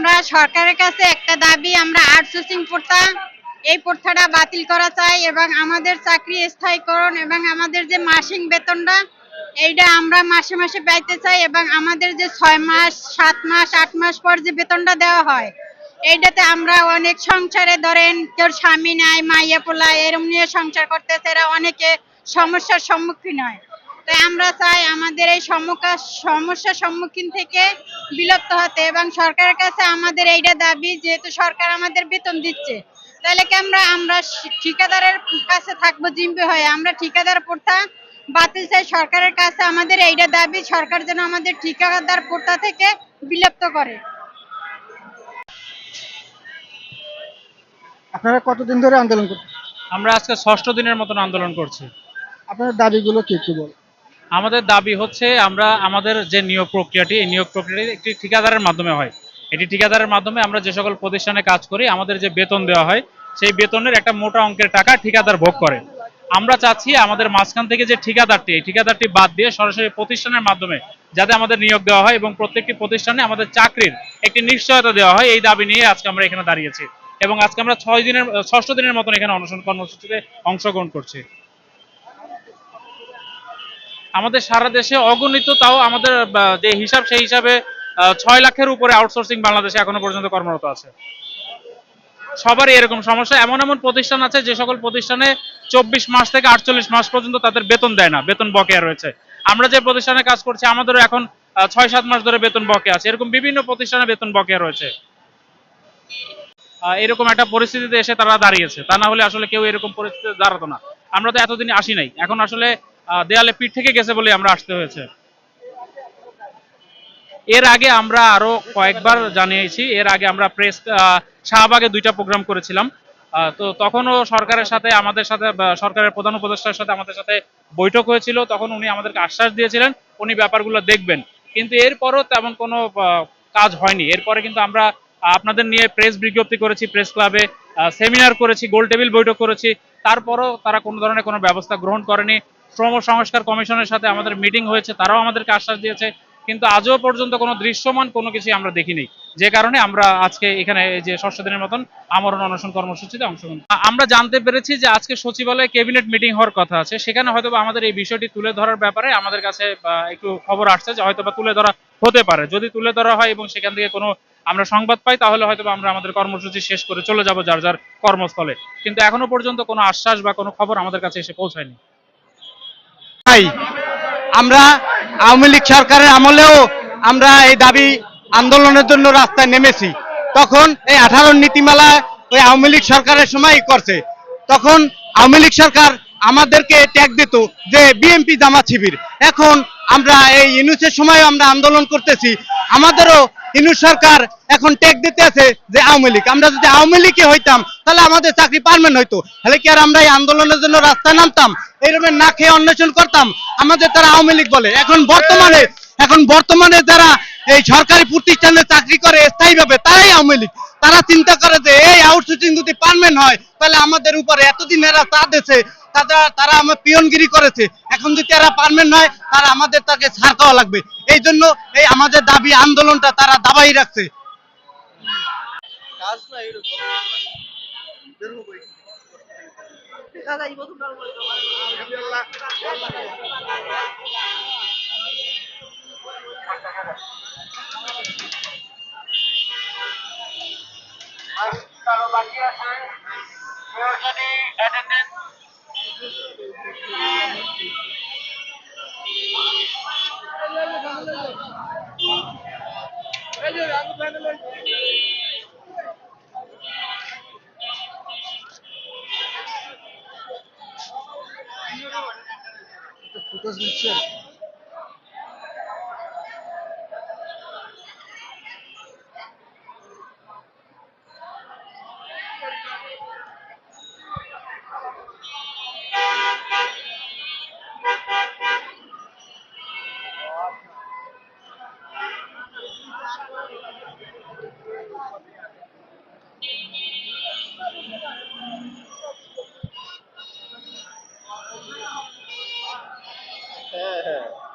আমরা সরকারের কাছে একটা দাবি, আমরা আউটসোর্সিং প্রথা, এই প্রথাটা বাতিল করা চাই এবং আমাদের চাকরি স্থায়ীকরণ এবং আমাদের যে মাসিক বেতনটা, এইটা আমরা মাসে মাসে পাইতে চাই এবং আমাদের যে ছয় মাস, সাত মাস, আট মাস পর যে বেতনটা দেওয়া হয়, এইটাতে আমরা অনেক সংসারে ধরেন কেউ স্বামী নাই, মাইয়া পোলা, এরম নিয়ে সংসার করতেছে, এরা অনেকে সমস্যার সম্মুখীন হয়। তাই আমরা চাই আমাদের এই সমস্যার সম্মুখীন থেকে বিলুপ্ত হতে এবং সরকারের কাছে আমাদের এইটা দাবি যেহেতু সরকার আমাদের বেতন দিচ্ছে। তাহলে কি আমরা আমরা ঠিকাদারের কাছে থাকব জিম্পি হয়ে? আমরা ঠিকাদার প্রথা বাতিল চাই সরকারের কাছে। আমাদের এইটা দাবি সরকার যেন আমাদের ঠিকাদার প্রথা থেকে বিলুপ্ত করে। আপনারা কতদিন ধরে আন্দোলন করছেন? আমরা আজকে ষষ্ঠ দিনের মতন আন্দোলন করছি। আপনার দাবিগুলো কি কি বল? আমাদের দাবি হচ্ছে আমরা আমাদের যে নিয়োগ প্রক্রিয়াটি, এই নিয়োগ প্রক্রিয়াটি একটি ঠিকাদারের মাধ্যমে হয়। এটি ঠিকাদারের মাধ্যমে আমরা যে সকল প্রতিষ্ঠানে কাজ করি, আমাদের যে বেতন দেওয়া হয়, সেই বেতনের একটা মোটা অঙ্কের টাকা ঠিকাদার ভোগ করে। আমরা চাচ্ছি আমাদের মাঝখান থেকে যে ঠিকাদারটি, এই ঠিকাদারটি বাদ দিয়ে সরাসরি প্রতিষ্ঠানের মাধ্যমে যাতে আমাদের নিয়োগ দেওয়া হয় এবং প্রত্যেকটি প্রতিষ্ঠানে আমাদের চাকরির একটি নিশ্চয়তা দেওয়া হয়, এই দাবি নিয়ে আজকে আমরা এখানে দাঁড়িয়েছি। এবং আজকে আমরা ছয় দিনের, ষষ্ঠ দিনের মতন এখানে অনশন কর্মসূচিতে অংশগ্রহণ করছি। আমাদের সারা দেশে অগণিত, তাও আমাদের যে হিসাব সেই হিসাবে ছয় লাখের উপরে আউটসোর্সিং বাংলাদেশে এখনও পর্যন্ত কর্মরত আছে। সবারই এরকম সমস্যা। এমন এমন প্রতিষ্ঠান আছে, যে সকল প্রতিষ্ঠানে চব্বিশ মাস থেকে আটচল্লিশ মাস পর্যন্ত তাদের বেতন দেয় না, বেতন বকেয়া রয়েছে। আমরা যে প্রতিষ্ঠানে কাজ করছি, আমাদেরও এখন ছয় সাত মাস ধরে বেতন বকেয়া আছে। এরকম বিভিন্ন প্রতিষ্ঠানে বেতন বকেয়া রয়েছে। এরকম একটা পরিস্থিতিতে এসে তারা দাঁড়িয়েছে। তা না হলে আসলে কেউ এরকম পরিস্থিতিতে দাঁড়াতো না। আমরা তো এতদিন আসি নাই। এখন আসলে দেয়ালে পিঠ থেকে গেছে বলে আমরা আসতে হয়েছে। এর আগে আমরা আরও কয়েকবার জানিয়েছি, এর আগে আমরা প্রেস শাহবাগে দুইটা প্রোগ্রাম করেছিলাম। তো তখনও সরকারের সাথে আমাদের সাথে সরকারের প্রধান উপদেষ্টার সাথে আমাদের সাথে বৈঠক হয়েছিল। তখন উনি আমাদেরকে আশ্বাস দিয়েছিলেন, উনি ব্যাপারগুলো দেখবেন। কিন্তু এরপরও তেমন কোনো কাজ হয়নি। এরপরে কিন্তু আমরা আপনাদের নিয়ে প্রেস বিজ্ঞপ্তি করেছি, প্রেস ক্লাবে সেমিনার করেছি, গোল টেবিল বৈঠক করেছি। তারপরও তারা কোনো ধরনের কোনো ব্যবস্থা গ্রহণ করেনি। শ্রম সংস্কার কমিশনের সাথে আমাদের মিটিং হয়েছে, তারাও আমাদেরকে আশ্বাস দিয়েছে, কিন্তু আজও পর্যন্ত কোনো দৃশ্যমান কোনো কিছুই আমরা দেখিনি। যে কারণে আমরা আজকে এখানে যে ষষ্ঠ দিনের মতন আমরণ অনশন কর্মসূচিতে অংশগ্রহণ আমরা জানতে পেরেছি যে আজকে সচিবালয়ে ক্যাবিনেট মিটিং হওয়ার কথা আছে, সেখানে হয়তো আমাদের এই বিষয়টি তুলে ধরার ব্যাপারে আমাদের কাছে একটু খবর আসছে যে হয়তো তুলে ধরা হতে পারে। যদি তুলে ধরা হয় এবং সেখান থেকে কোনো আমরা সংবাদ পাই, তাহলে হয়তো আমরা আমাদের কর্মসূচি শেষ করে চলে যাব যার যার কর্মস্থলে। কিন্তু এখনও পর্যন্ত কোনো আশ্বাস বা কোনো খবর আমাদের কাছে এসে পৌঁছায়নি। নাই আমরা আওয়ামী লীগ সরকারের আমলেও আমরা এই দাবি আন্দোলনের জন্য রাস্তায় নেমেছি। তখন এই আঠারো নীতিমালা ওই আওয়ামী লীগ সরকারের সময় করছে। তখন আওয়ামী লীগ সরকার আমাদেরকে ট্যাগ দিত যে বিএনপি জামাত শিবির। এখন আমরা এই ইউনুসের সময় আমরা আন্দোলন করতেছি। আমাদেরও ইউনুস সরকার এখন ট্যাগ দিতে আছে যে আওয়ামী লীগ। আমরা যদি আওয়ামী লীগই হইতাম, তাহলে আমাদের চাকরি পারমেন্ট হইতো। তাহলে কি আর আমরা এই আন্দোলনের জন্য রাস্তায় নামতাম? এইরকম না খেয়ে অন্বেষণ করতাম? আমাদের তারা আওয়ামী লীগ বলে। এখন বর্তমানে এখন বর্তমানে যারা এই সরকারি প্রতিষ্ঠানে চাকরি করে স্থায়ীভাবে, তারাই আওয়ামী লীগ। তারা চিন্তা করে যে, এই আউটসোর্সিং যদি পারমেন্ট হয়, তাহলে আমাদের উপরে এতদিন এরা চা দিয়েছে তারা তারা আমার পিয়নগিরি করেছে। এখন যদি তারা পারমেন্ট নয় তারা আমাদের তাকে ছাড় খাওয়া লাগবে। এই জন্য এই আমাদের দাবি আন্দোলনটা তারা দাবাই রাখছে। ফুটেজ transmitir হ্যাঁ হ্যাঁ